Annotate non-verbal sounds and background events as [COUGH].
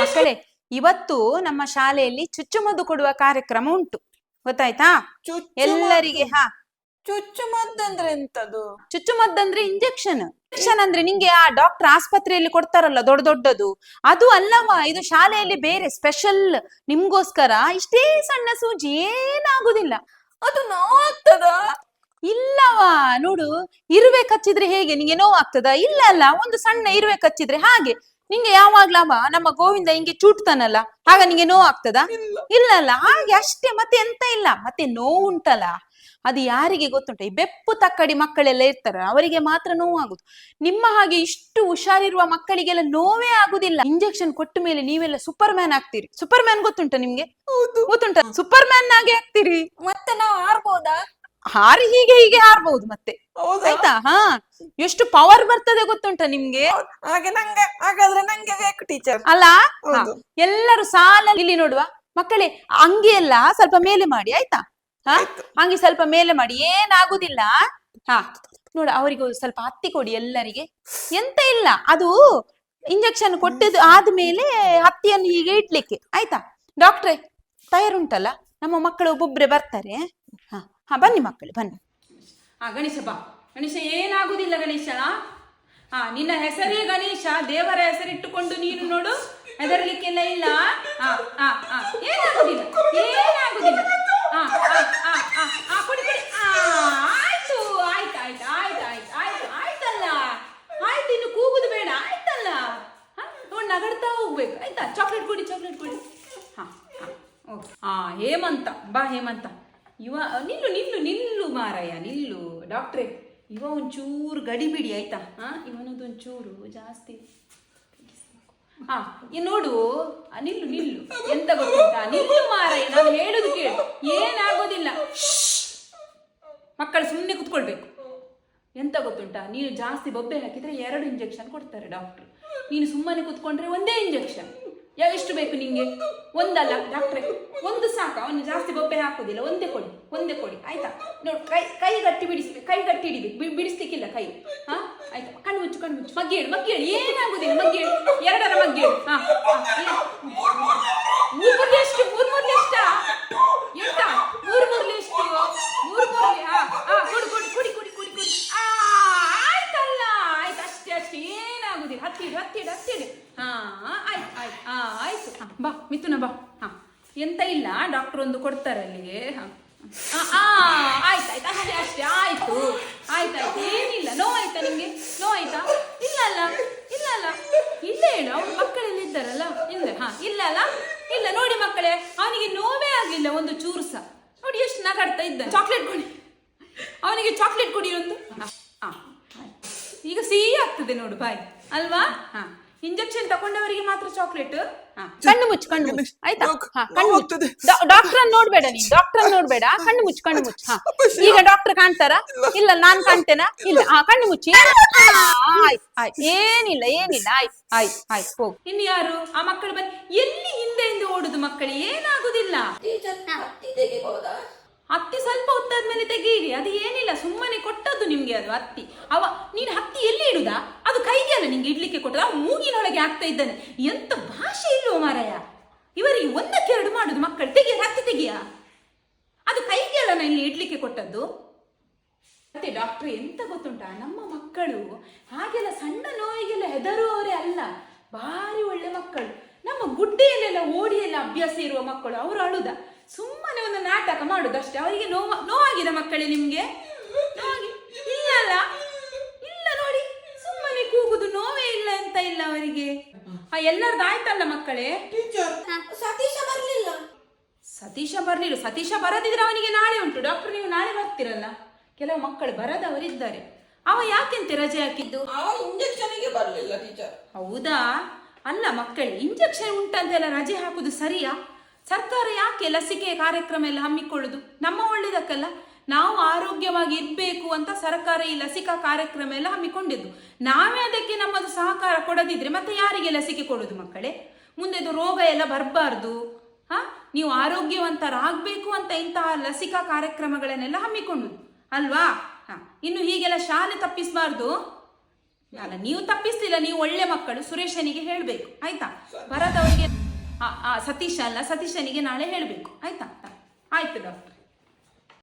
ಮಕ್ಕಳೇ ಇವತ್ತು ನಮ್ಮ ಶಾಲೆಯಲ್ಲಿ ಚುಚ್ಚುಮದ್ದು ಕೊಡುವ ಕಾರ್ಯಕ್ರಮ ಉಂಟು. ಗೊತ್ತಾಯ್ತಾ? ಎಲ್ಲರಿಗೆ ಹಾ. ಚುಚ್ಚುಮದ್ದಂದ್ರೆ ಎಂತದು? ಚುಚ್ಚುಮದ್ದಂದ್ರೆ ಇಂಜೆಕ್ಷನ್. ಇಂಜೆಕ್ಷನ್ ಅಂದ್ರೆ ನಿಂಗೆ ಆ ಡಾಕ್ಟರ್ ಆಸ್ಪತ್ರೆಯಲ್ಲಿ ಕೊಡ್ತಾರಲ್ಲ ದೊಡ್ಡ ದೊಡ್ಡದು. ಅದು ಅಲ್ಲವಾ ಇದು ಶಾಲೆಯಲ್ಲಿ ಬೇರೆ ಸ್ಪೆಷಲ್ ನಿಮ್ಗೋಸ್ಕರ ಇಷ್ಟೇ ಸಣ್ಣ ಸೂಜಿ ಏನಾಗುದಿಲ್ಲ. ಅದು ನೋವಾಗ್ತದ ಇಲ್ಲವಾ? ನೋಡು ಇರುವೆ ಕಚ್ಚಿದ್ರೆ ಹೇಗೆ? ನಿಂಗೆ ನೋವಾಗ್ತದ ಇಲ್ಲ ಅಲ್ಲ ಒಂದು ಸಣ್ಣ ಇರುವೆ ಕಚ್ಚಿದ್ರೆ ಹಾಗೆ. ನಿಂಗೆ ಯಾವಾಗ್ಲವ ನಮ್ಮ ಗೋವಿಂದ ಹಿಂಗೆ ಚೂಟ್ತಾನಲ್ಲ ಆಗ ನಿಂಗೆ ನೋವಾಗ್ತದ ಇಲ್ಲ. ಅಲ್ಲ ಹಾಗೆ ಅಷ್ಟೇ ಮತ್ತೆ ಎಂತ ಇಲ್ಲ? ಮತ್ತೆ ನೋವು ಉಂಟಲ್ಲ. ಅದು ಯಾರಿಗೆ ಗೊತ್ತುಂಟ? ಈ ಬೆಪ್ಪು ತಕ್ಕಡಿ ಮಕ್ಕಳೆಲ್ಲ ಇರ್ತಾರೆ ಅವರಿಗೆ ಮಾತ್ರ ನೋವಾಗುದು ನಿಮ್ಮ ಹಾಗೆ ಇಷ್ಟು ಹುಷಾರಿರುವ ಮಕ್ಕಳಿಗೆಲ್ಲ ನೋವೇ ಆಗುದಿಲ್ಲ. ಇಂಜೆಕ್ಷನ್ ಕೊಟ್ಟ ಮೇಲೆ ನೀವೆಲ್ಲ ಸೂಪರ್ ಮ್ಯಾನ್ ಆಗ್ತೀರಿ. ಸೂಪರ್ ಮ್ಯಾನ್ ಗೊತ್ತುಂಟ ನಿಮ್ಗೆ? ಗೊತ್ತುಂಟ? ಸೂಪರ್ ಮ್ಯಾನ್ ಆಗಿ ಆಗ್ತೀರಿ. ಮತ್ತೆ ನಾವು ಆರ್ಬೋದಾ ಹಾರಿ ಹೀಗೆ ಹೀಗೆ ಹಾರ್ಬಹುದು ಮತ್ತೆ. ಆಯ್ತಾ? ಹಾ. ಎಷ್ಟು ಪವರ್ ಬರ್ತದೆ ಗೊತ್ತುಂಟ ನಿಮ್ಗೆ? ಹಾಗೆ ನಂಗೆ ಹಾಗಾದ್ರೆ ನಂಗೆ ಬೇಕು ಟೀಚರ್ ಅಲ್ಲ. ಎಲ್ಲರೂ ಸಾಲ ಇಲ್ಲಿ ನೋಡುವ. ಮಕ್ಕಳೇ ಅಂಗಿ ಎಲ್ಲ ಸ್ವಲ್ಪ ಮೇಲೆ ಮಾಡಿ ಆಯ್ತಾ? ಹಾ? ಅಂಗಿ ಸ್ವಲ್ಪ ಮೇಲೆ ಮಾಡಿ. ಏನಾಗುದಿಲ್ಲ? ಹಾ. ನೋಡ ಅವರಿಗೆ ಸ್ವಲ್ಪ ಹತ್ತಿ ಕೊಡಿ ಎಲ್ಲರಿಗೆ. ಎಂತ ಇಲ್ಲ ಅದು ಇಂಜೆಕ್ಷನ್ ಕೊಟ್ಟಿದ್ದು ಆದ್ಮೇಲೆ ಹತ್ತಿಯನ್ನು ಹೀಗೆ ಇಡ್ಲಿಕ್ಕೆ. ಆಯ್ತಾ? ಡಾಕ್ಟ್ರೆ ತಯಾರುಂಟಲ್ಲ? ನಮ್ಮ ಮಕ್ಕಳು ಒಬ್ಬೊಬ್ರೆ ಬರ್ತಾರೆ. ಹಾ. ಹಾ ಬನ್ನಿ ಮಕ್ಕಳು ಬನ್ನಿ. ಆ ಗಣೇಶ ಬಾ. ಗಣೇಶ ಏನಾಗುದಿಲ್ಲ ಗಣೇಶ? ಹಾ ನಿನ್ನ ಹೆಸರೇ ಗಣೇಶ ದೇವರ ಹೆಸರಿಟ್ಟುಕೊಂಡು ನೀನು ನೋಡು. ಹೆದರ್ಲಿಕ್ಕೆಲ್ಲ ಇಲ್ಲ? ಆ, ಆ, ಆ, ಏನಾಗುದಿಲ್ಲ? ಏನಾಗುದಿಲ್ಲ? ಆ, ಆ, ಆ, ಆ, ಆ, ಕೊಡಿ ಕೊಡಿ. ಆ, ಆಯ್ತು ಆಯ್ತು ಆಯ್ತು ಆಯ್ತು ಆಯ್ತು ಆಯ್ತು ಆಯ್ತಲ್ಲ? ಆಯ್ತು ಇನ್ನು ಕೂಗುದು ಬೇಡ ಆಯ್ತಲ್ಲ? ಹಾ ನೋಡಿ ನಗಡ್ತಾ ಹೋಗ್ಬೇಕು. ಆಯ್ತಾ? ಚಾಕ್ಲೇಟ್ ಕೊಡಿ ಚಾಕ್ಲೇಟ್ ಕೊಡಿ. ಹಾ ಹಾ ಓಕೆ. ಹಾ ಹೇಮಂತ ಬಾ ಹೇಮಂತ. ಇವ ನಿಲ್ಲು ನಿಲ್ಲು ನಿಲ್ಲು ಮಾರಯ್ಯ, ನಿಲ್ಲು. ಡಾಕ್ಟ್ರೇ ಇವ ಒಂಚೂರು ಗಡಿಬಿಡಿ ಆಯ್ತಾ? ಹಾ ಇವನದು ಒಂಚೂರು ಜಾಸ್ತಿ. ಹಾ ಈ ನೋಡು ನಿಲ್ಲು ನಿಲ್ಲು. ಎಂತ ಗೊತ್ತುಂಟಾ? ನಿಲ್ಲು ಮಾರಯ್ಯ, ನಾನು ಹೇಳುದು ಕೇಳು. ಏನಾಗೋದಿಲ್ಲ. ಮಕ್ಕಳು ಸುಮ್ಮನೆ ಕುತ್ಕೊಳ್ಬೇಕು. ಎಂತ ಗೊತ್ತುಂಟಾ? ನೀನು ಜಾಸ್ತಿ ಬೊಬ್ಬೆ ಹಾಕಿದ್ರೆ ಎರಡು ಇಂಜೆಕ್ಷನ್ ಕೊಡ್ತಾರೆ ಡಾಕ್ಟ್ರು. ನೀನು ಸುಮ್ಮನೆ ಕುತ್ಕೊಂಡ್ರೆ ಒಂದೇ ಇಂಜೆಕ್ಷನ್. ಯಾವ ಎಷ್ಟು ಬೇಕು ನಿಮಗೆ ಒಂದಲ್ಲ ಡಾಕ್ಟ್ರೆ ಒಂದು ಸಾಕು ಅವನು ಜಾಸ್ತಿ ಬೊಬ್ಬೆ ಹಾಕೋದಿಲ್ಲ. ಒಂದೇ ಕೊಡಿ ಒಂದೇ ಕೊಡಿ. ಆಯ್ತಾ? ನೋಡಿ ಕೈ ಕೈ ಗಟ್ಟಿ ಬಿಡಿಸ್ಬೇಕು ಕೈ ಗಟ್ಟಿ ಹಿಡಿಬೇಕು ಬಿಡಿಸ್ಲಿಕ್ಕಿಲ್ಲ ಕೈ. ಹಾ? ಆಯ್ತಾ? ಕಣ್ಣು ಮುಚ್ಚು ಕಣ್ಣು ಮುಚ್ಚು ಮಗ್ಗೇಳು ಮಗ್ಗೇಳು ಏನಾಗುದಿಲ್ಲ? ಮಗ್ಗೇಳು ಎರಡರ ಮಗ್ಗಿ ಹಾ ಮೂರು ಎಷ್ಟು? ಮೂರ್ ಮೂರ್ಲಿ ಎಷ್ಟ? ಎಂತ? ಮೂರ್ ಎಷ್ಟು ಮೂರ್ ಹಾ ಹಾ ಕೊಡು ಕೊಡು ಕುಡಿ ಕುಡಿ ಕುಡಿ. ಕುಡಿ ಆ ಆಯ್ತಲ್ಲ. ಆಯ್ತು ಅಷ್ಟೇ ಅಷ್ಟೇ. ಏನಾಗುದಿಲ್ಲ ಹತ್ತಿಡು ಹತ್ತಿಡು ಹತ್ತಿಡು ಹಾ ಆಯ್ತು ಆಯ್ತು. ಹಾ ಆಯ್ತು. ಹಾ, ಬಾ ಮಿಥುನ ಬಾ. ಹಾ. ಎಂತ ಇಲ್ಲ ಡಾಕ್ಟರ್ ಒಂದು ಕೊಡ್ತಾರೆ ಅಲ್ಲಿಗೆ ಹಾ. ಆಯ್ತು ಆಯ್ತು. ಅಷ್ಟೇ ಅಷ್ಟೇ. ಆಯ್ತು. ಆಯ್ತಾಯ್ತು ಏನಿಲ್ಲ. ನೋವಾಯ್ತಾ ನಿಮ್ಗೆ? ನೋವಾಯ್ತಾ ಇಲ್ಲ ಅಲ್ಲ. ಇಲ್ಲ ಅಲ್ಲ. ಇಲ್ಲ ಹೇಳು. ಅವ್ರ ಮಕ್ಕಳೆಲ್ಲ ಇದ್ದಾರಲ್ಲ. ಇಲ್ಲ. ಹಾ ಇಲ್ಲ ಅಲ್ಲ. ಇಲ್ಲ ನೋಡಿ ಮಕ್ಕಳೇ. ಅವನಿಗೆ ನೋವೇ ಆಗಲಿಲ್ಲ ಒಂದು ಚೂರು ಸಹ ನೋಡಿ ಎಷ್ಟು ನಗಾಡ್ತಾ ಇದ್ದ ಚಾಕ್ಲೇಟ್ ಕೊಡಿ. ಅವನಿಗೆ ಚಾಕ್ಲೇಟ್ ಕೊಡಿ ಒಂದು. ಈಗ ಸಿಹಿ ಆಗ್ತದೆ ನೋಡು ಬಾಯ್ ಅಲ್ವಾ? ಹಾ. ಇಂಜೆಕ್ಷನ್ ತಗೊಂಡವರಿಗೆ ಮಾತ್ರ ಚಾಕ್ಲೇಟ್ ಕಣ್ಣು ಮುಚ್ಚು ಕಣ್ಣು ಮುಚ್ಚು. ಆಯ್ತಾ? ಹಾ ಕಣ್ಣು ಮುಚ್ಚು. ಡಾಕ್ಟರ್ ನೋಡ್ಬೇಡ ನೀನ್ ಡಾಕ್ಟರ್ ನೋಡ್ಬೇಡ. [LAUGHS] ಕಣ್ಣು ಮುಚ್ಚು ಕಣ್ಣು ಮುಚ್ಚು. ಹಾ. ಈಗ ಡಾಕ್ಟರ್ ಕಾಣ್ತಾರ? ಇಲ್ಲ. ನಾನ್ ಕಾಣ್ತೇನಾ? ಇಲ್ಲ. ಆ ಕಣ್ಣು ಮುಚ್ಚಿ. [LAUGHS] ಆಯ್ತು ಆಯ್ತು. ಏನಿಲ್ಲ ಏನಿಲ್ಲ. ಆಯ್ತು ಆಯ್ತು ಆಯ್ತು. ಹೋಗು. ಇನ್ನು ಯಾರು? ಆ ಮಕ್ಕಳು ಬಂದ್ ಎಲ್ಲಿ ಹಿಂದೆ ಹಿಂದೆ ಓಡುದು ಮಕ್ಕಳು? ಏನಾಗುದಿಲ್ಲ? ಟೀಚರ್ ಹತ್ತಿ ಸ್ವಲ್ಪ ಹೊತ್ತಾದ್ಮೇಲೆ ತೆಗೀರಿ. ಅದು ಏನಿಲ್ಲ, ಸುಮ್ಮನೆ ಕೊಟ್ಟದ್ದು ನಿಮ್ಗೆ ಅದು ಅತ್ತಿ ಅವ, ನೀನು ಹತ್ತಿ ಎಲ್ಲಿ ಇಡುದಾ? ಅದು ಕೈಗೆ ಅಲ್ಲ ನಿಂಗೆ ಇಡ್ಲಿಕ್ಕೆ ಕೊಟ್ಟದ ಅವ ಮೂಗಿನೊಳಗೆ ಆಗ್ತಾ ಇದ್ದಾನೆ. ಎಂತ ಭಾಷೆ ಇಲ್ಲೋ ಮಾರಾಯ? ಇವರಿಗೆ ಒಂದಕ್ಕೆ ಎರಡು ಮಾಡುದು ಮಕ್ಕಳು. ತೆಗಿಯ, ಹತ್ತಿ ತೆಗಿಯ? ಅದು ಕೈಗೆ ಅಲ್ಲ ನಾನು ಇಲ್ಲಿ ಇಡ್ಲಿಕ್ಕೆ ಕೊಟ್ಟದ್ದು. ಮತ್ತೆ ಡಾಕ್ಟರ್ ಎಂತ ಗೊತ್ತುಂಟಾ? ನಮ್ಮ ಮಕ್ಕಳು ಹಾಗೆಲ್ಲ ಸಣ್ಣ ನೋವಿಗೆಲ್ಲ ಹೆದರುವವರೇ ಅಲ್ಲ. ಭಾರಿ ಒಳ್ಳೆ ಮಕ್ಕಳು. ನಮ್ಮ ಗುಡ್ಡೆಯಲ್ಲೆಲ್ಲ ಓಡಿ ಎಲ್ಲ ಅಭ್ಯಾಸ ಇರುವ ಮಕ್ಕಳು. ಅವರು ಅಳುದ. ಸುಮ್ಮನೆ ಒಂದು ನಾಟಕ ಮಾಡುದಷ್ಟೇ. ಅವರಿಗೆ ನೋವು ನೋವಾಗಿದೆ ಮಕ್ಕಳೇ ನಿಮ್ಗೆ? ಇಲ್ಲ ಅಲ್ಲ? ಇಲ್ಲ ನೋಡಿ. ಸುಮ್ಮನೆ ಕೂಗುದು ನೋವೇ ಇಲ್ಲ ಅಂತ ಇಲ್ಲ ಅವರಿಗೆ. ಆ ಎಲ್ಲರದ್ದು ಆಯ್ತಲ್ಲ ಮಕ್ಕಳೇ? ಟೀಚರ್ ಸತೀಶ ಬರ್ಲಿಲ್ಲ. ಸತೀಶ ಬರ್ಲಿಲ್ಲ. ಸತೀಶ ಬರದಿದ್ರೆ ಅವನಿಗೆ ನಾಳೆ ಉಂಟು. ಡಾಕ್ಟರ್ ನೀವು ನಾಳೆ ಬರ್ತೀರಲ್ಲ? ಕೆಲವು ಮಕ್ಕಳು ಬರದವರಿದ್ದಾರೆ. ಅವ ಯಾಕೆಂತೆ ರಜೆ ಹಾಕಿದ್ದು? ಇಂಜೆಕ್ಷನ್ಗೆ ಬರಲಿಲ್ಲ ಟೀಚರ್. ಹೌದಾ? ಅಲ್ಲ ಮಕ್ಕಳು ಇಂಜೆಕ್ಷನ್ ಉಂಟಂತೆಲ್ಲ ರಜೆ ಹಾಕುದು ಸರಿಯಾ? ಸರ್ಕಾರ ಯಾಕೆ ಲಸಿಕೆ ಕಾರ್ಯಕ್ರಮ ಎಲ್ಲ ಹಮ್ಮಿಕೊಳ್ಳುದು? ನಮ್ಮ ಒಳ್ಳೇದಕ್ಕಲ್ಲ. ನಾವು ಆರೋಗ್ಯವಾಗಿ ಇರಬೇಕು ಅಂತ ಸರ್ಕಾರ ಈ ಲಸಿಕಾ ಕಾರ್ಯಕ್ರಮ ಎಲ್ಲ ಹಮ್ಮಿಕೊಂಡಿದ್ದು. ನಾವೇ ಅದಕ್ಕೆ ನಮ್ಮದು ಸಹಕಾರ ಕೊಡದಿದ್ರೆ ಮತ್ತೆ ಯಾರಿಗೆ ಲಸಿಕೆ ಕೊಡೋದು ಮಕ್ಕಳೇ? ಮುಂದೆದು ರೋಗ ಎಲ್ಲ ಬರಬಾರ್ದು. ಹಾ? ನೀವು ಆರೋಗ್ಯವಂತರಾಗಬೇಕು ಅಂತ ಇಂತಹ ಲಸಿಕಾ ಕಾರ್ಯಕ್ರಮಗಳನ್ನೆಲ್ಲ ಹಮ್ಮಿಕೊಂಡು ಅಲ್ವಾ? ಹಾ. ಇನ್ನು ಹೀಗೆಲ್ಲ ಶಾಲೆ ತಪ್ಪಿಸಬಾರ್ದು. ಅಲ್ಲ ನೀವು ತಪ್ಪಿಸ್ಲಿಲ್ಲ ನೀವು ಒಳ್ಳೆ ಮಕ್ಕಳು ಸುರೇಶನಿಗೆ ಹೇಳಬೇಕು. ಆಯ್ತಾ? ಬರದವರಿಗೆ ಸತೀಶ ಅಲ್ಲ ಸತೀಶನಿಗೆ ನಾಳೆ ಹೇಳಬೇಕು. ಆಯ್ತಾ? ಆಯ್ತು ಡಾಕ್ಟರ್.